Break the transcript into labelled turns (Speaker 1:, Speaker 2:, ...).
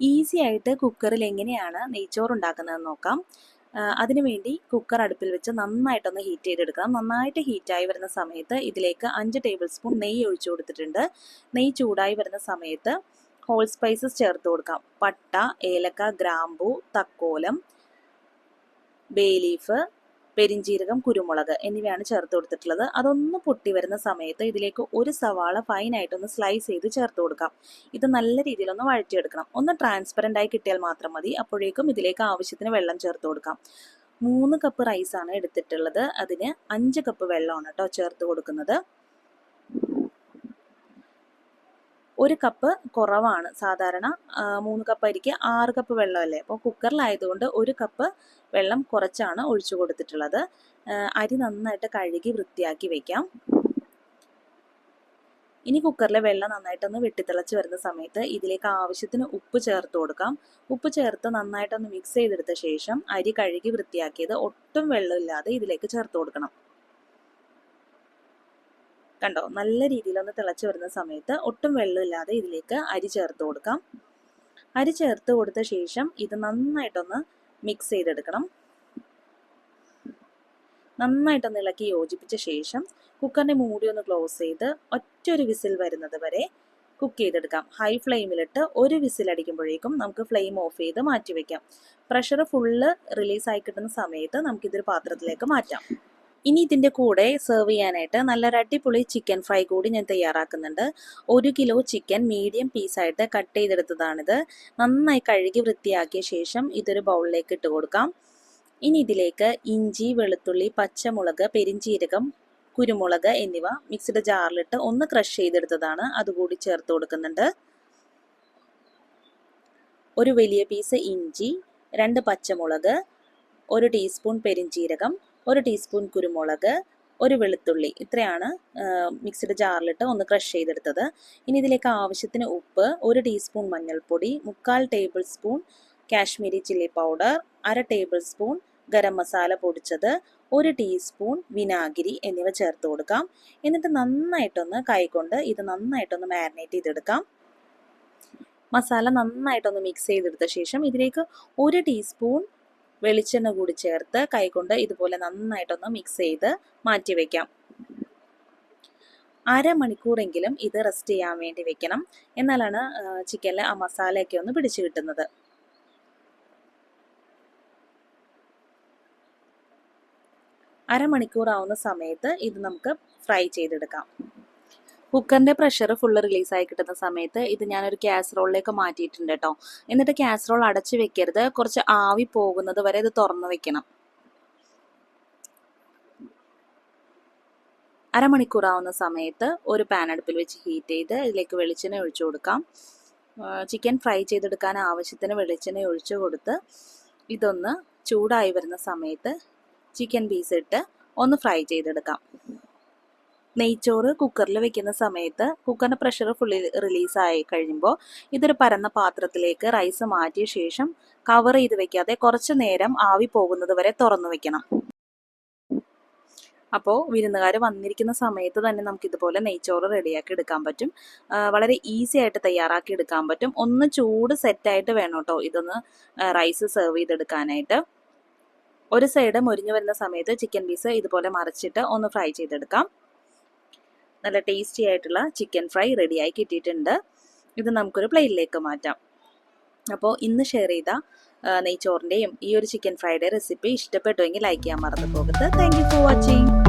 Speaker 1: Easy ആയിട്ട് കുക്കറിൽ എങ്ങനെയാണ് നെയ്ച്ചോറ് ഉണ്ടാക്കുന്നതെന്ന് നോക്കാം അതിനുവേണ്ടി കുക്കർ അടുപ്പിൽ വെച്ച് നന്നായിട്ടൊന്ന് ഹീറ്റ് ചെയ്തെടുക്കണം. നന്നായിട്ട് ഹീറ്റായി വരുന്ന സമയത്ത് ഇതിലേക്ക് അഞ്ച് ടേബിൾ സ്പൂൺ നെയ്യ് ഒഴിച്ചു കൊടുത്തിട്ടുണ്ട്. നെയ്യ് ചൂടായി വരുന്ന സമയത്ത് ഹോൾ സ്പൈസസ് ചേർത്ത് കൊടുക്കാം. പട്ട ഏലക്ക ഗ്രാമ്പൂ തക്കോലം ബേ ലീഫ് പെരിഞ്ചീരകം കുരുമുളക് എന്നിവയാണ് ചേർത്ത് കൊടുത്തിട്ടുള്ളത്. അതൊന്ന് പൊട്ടി വരുന്ന സമയത്ത് ഇതിലേക്ക് ഒരു സവാള ഫൈനായിട്ടൊന്ന് സ്ലൈസ് ചെയ്ത് ചേർത്ത് കൊടുക്കാം. ഇത് നല്ല രീതിയിലൊന്ന് വഴറ്റിയെടുക്കണം. ഒന്ന് ട്രാൻസ്പെറന്റ് ആയി കിട്ടിയാൽ മാത്രം മതി. അപ്പോഴേക്കും ഇതിലേക്ക് ആവശ്യത്തിന് വെള്ളം ചേർത്ത് കൊടുക്കാം. മൂന്ന് കപ്പ് റൈസാണ് എടുത്തിട്ടുള്ളത്. അതിന് അഞ്ച് കപ്പ് വെള്ളമാണ് കേട്ടോ ചേർത്ത് കൊടുക്കുന്നത്. ഒരു കപ്പ് കുറവാണ് സാധാരണ. മൂന്ന് കപ്പ് അരിക്ക് ആറ് കപ്പ് വെള്ളമല്ലേ? അപ്പോൾ കുക്കറിലായതുകൊണ്ട് ഒരു കപ്പ് വെള്ളം കുറച്ചാണ് ഒഴിച്ചു കൊടുത്തിട്ടുള്ളത്. അരി നന്നായിട്ട് കഴുകി വൃത്തിയാക്കി വയ്ക്കാം ഇനി കുക്കറിലെ വെള്ളം നന്നായിട്ടൊന്ന് വെട്ടിത്തിളച്ച് വരുന്ന സമയത്ത് ഇതിലേക്ക് ആവശ്യത്തിന് ഉപ്പ് ചേർത്ത് കൊടുക്കാം. ഉപ്പ് ചേർത്ത് നന്നായിട്ടൊന്ന് മിക്സ് ചെയ്തെടുത്ത ശേഷം അരി കഴുകി വൃത്തിയാക്കിയത് ഒട്ടും വെള്ളമില്ലാതെ ഇതിലേക്ക് ചേർത്ത് കൊടുക്കണം. കണ്ടോ? നല്ല രീതിയിലൊന്ന് തിളച്ച് വരുന്ന സമയത്ത് ഒട്ടും വെള്ളമില്ലാതെ ഇതിലേക്ക് അരി ചേർത്ത് കൊടുക്കാം. അരി ചേർത്ത് കൊടുത്ത ശേഷം ഇത് നന്നായിട്ടൊന്ന് മിക്സ് ചെയ്തെടുക്കണം. നന്നായിട്ടൊന്ന് ഇളക്കി യോജിപ്പിച്ച ശേഷം കുക്കറിന്റെ മൂടി ഒന്ന് ക്ലോസ് ചെയ്ത് ഒറ്റൊരു വിസിൽ വരുന്നത് വരെ കുക്ക് ചെയ്തെടുക്കാം. ഹൈ ഫ്ലെയിമിലിട്ട് ഒരു വിസിൽ അടിക്കുമ്പോഴേക്കും നമുക്ക് ഫ്ലെയിം ഓഫ് ചെയ്ത് മാറ്റി വെക്കാം പ്രഷർ ഫുള്ള് റിലീസായി കിട്ടുന്ന സമയത്ത് നമുക്കിതൊരു പാത്രത്തിലേക്ക് മാറ്റാം. ഇനി ഇതിന്റെ കൂടെ സെർവ് ചെയ്യാനായിട്ട് നല്ലൊരു അടിപൊളി ചിക്കൻ ഫ്രൈ കൂടി ഞാൻ തയ്യാറാക്കുന്നുണ്ട്. ഒരു കിലോ ചിക്കൻ മീഡിയം പീസായിട്ട് കട്ട് ചെയ്തെടുത്തതാണിത്. നന്നായി കഴുകി വൃത്തിയാക്കിയ ശേഷം ഇതൊരു ബൗളിലേക്ക് ഇട്ട് കൊടുക്കാം. ഇനി ഇതിലേക്ക് ഇഞ്ചി വെളുത്തുള്ളി പച്ചമുളക് പെരിഞ്ചീരകം കുരുമുളക് എന്നിവ മിക്സിയുടെ ജാറിലിട്ട് ഒന്ന് ക്രഷ് ചെയ്തെടുത്തതാണ്. അതുകൂടി ചേർത്ത് കൊടുക്കുന്നുണ്ട്. ഒരു വലിയ പീസ് ഇഞ്ചി രണ്ട് പച്ചമുളക് ഒരു ടീസ്പൂൺ പെരിഞ്ചീരകം ഒരു ടീസ്പൂൺ കുരുമുളക് ഒരു വെളുത്തുള്ളി ഇത്രയാണ് മിക്സഡ് ജാറിലിട്ട് ഒന്ന് ക്രഷ് ചെയ്തെടുത്തത്. ഇനി ഇതിലേക്ക് ആവശ്യത്തിന് ഉപ്പ് ഒരു ടീസ്പൂൺ മഞ്ഞൾപ്പൊടി മുക്കാൽ tablespoon Kashmiri chilli powder അര ടേബിൾ സ്പൂൺ ഗരം മസാല പൊടിച്ചത് ഒരു ടീസ്പൂൺ വിനാഗിരി എന്നിവ ചേർത്ത് കൊടുക്കാം. എന്നിട്ട് നന്നായിട്ടൊന്ന് കൈകൊണ്ട് ഇത് നന്നായിട്ടൊന്ന് മാരിനേറ്റ് ചെയ്തെടുക്കാം. മസാല നന്നായിട്ടൊന്ന് മിക്സ് ചെയ്തെടുത്ത ശേഷം ഇതിലേക്ക് ഒരു ടീസ്പൂൺ വെളിച്ചെണ്ണ കൂടി ചേർത്ത് കൈകൊണ്ട് ഇതുപോലെ നന്നായിട്ടൊന്ന് മിക്സ് ചെയ്ത് മാറ്റി വെക്കാം. അരമണിക്കൂറെങ്കിലും ഇത് റെസ്റ്റ് ചെയ്യാൻ വേണ്ടി വെക്കണം. എന്നാലാണ് ചിക്കനിൽ ആ മസാലയൊക്കെ ഒന്ന് പിടിച്ചു കിട്ടുന്നത്. അരമണിക്കൂറാവുന്ന സമയത്ത് ഇത് നമുക്ക് ഫ്രൈ ചെയ്തെടുക്കാം. കുക്കറിന്റെ പ്രഷർ ഫുള്ള് റിലീസായി കിട്ടുന്ന സമയത്ത് ഇത് ഞാനൊരു കാസറോളിലേക്ക് മാറ്റിയിട്ടുണ്ട് കേട്ടോ എന്നിട്ട് കാസറോൾ അടച്ച് വെക്കരുത്. കുറച്ച് ആവി പോകുന്നത് വരെ ഇത് തുറന്നു വെക്കണം. അരമണിക്കൂറാവുന്ന സമയത്ത് ഒരു പാൻ അടുപ്പിൽ വെച്ച് ഹീറ്റ് ചെയ്ത് ഇതിലേക്ക് വെളിച്ചെണ്ണ ഒഴിച്ചു കൊടുക്കാം. ചിക്കൻ ഫ്രൈ ചെയ്തെടുക്കാൻ ആവശ്യത്തിന് വെളിച്ചെണ്ണ ഒഴിച്ചു കൊടുത്ത് ഇതൊന്ന് ചൂടായി വരുന്ന സമയത്ത് ചിക്കൻ പീസ് ഇട്ട് ഒന്ന് ഫ്രൈ ചെയ്തെടുക്കാം. നെയ്ച്ചോറ് കുക്കറിൽ വെക്കുന്ന സമയത്ത് കുക്കറിന്റെ പ്രഷർ ഫുള്ളി റിലീസായി കഴിയുമ്പോൾ ഇതൊരു പരന്ന പാത്രത്തിലേക്ക് റൈസ് മാറ്റിയ ശേഷം കവർ ചെയ്ത് വെക്കാതെ കുറച്ച് നേരം ആവി പോകുന്നത് വരെ തുറന്നു വെക്കണം. അപ്പോൾ വിരുന്നുകാർ വന്നിരിക്കുന്ന സമയത്ത് തന്നെ നമുക്ക് ഇതുപോലെ നെയ്ച്ചോറ് റെഡിയാക്കി എടുക്കാൻ പറ്റും. വളരെ ഈസി ആയിട്ട് തയ്യാറാക്കി എടുക്കാൻ പറ്റും. ഒന്ന് ചൂട് സെറ്റായിട്ട് വേണം കേട്ടോ ഇതൊന്ന് റൈസ് സെർവ് ചെയ്തെടുക്കാനായിട്ട്. ഒരു സൈഡ് മുരിഞ്ഞു വരുന്ന സമയത്ത് ചിക്കൻ പീസ് ഇതുപോലെ മറിച്ചിട്ട് ഒന്ന് ഫ്രൈ ചെയ്തെടുക്കാം. നല്ല ടേസ്റ്റി ആയിട്ടുള്ള ചിക്കൻ ഫ്രൈ റെഡിയായി കിട്ടിയിട്ടുണ്ട്. ഇത് നമുക്കൊരു പ്ലേറ്റിലേക്ക് മാറ്റാം. അപ്പോൾ ഇന്ന് ഷെയർ ചെയ്ത നെയ്ച്ചോറിന്റെയും ഈ ഒരു ചിക്കൻ ഫ്രൈയുടെ റെസിപ്പി ഇഷ്ടപ്പെട്ടുവെങ്കിൽ ലൈക്ക് ചെയ്യാൻ മറന്നു പോകരുത്. Thank for watching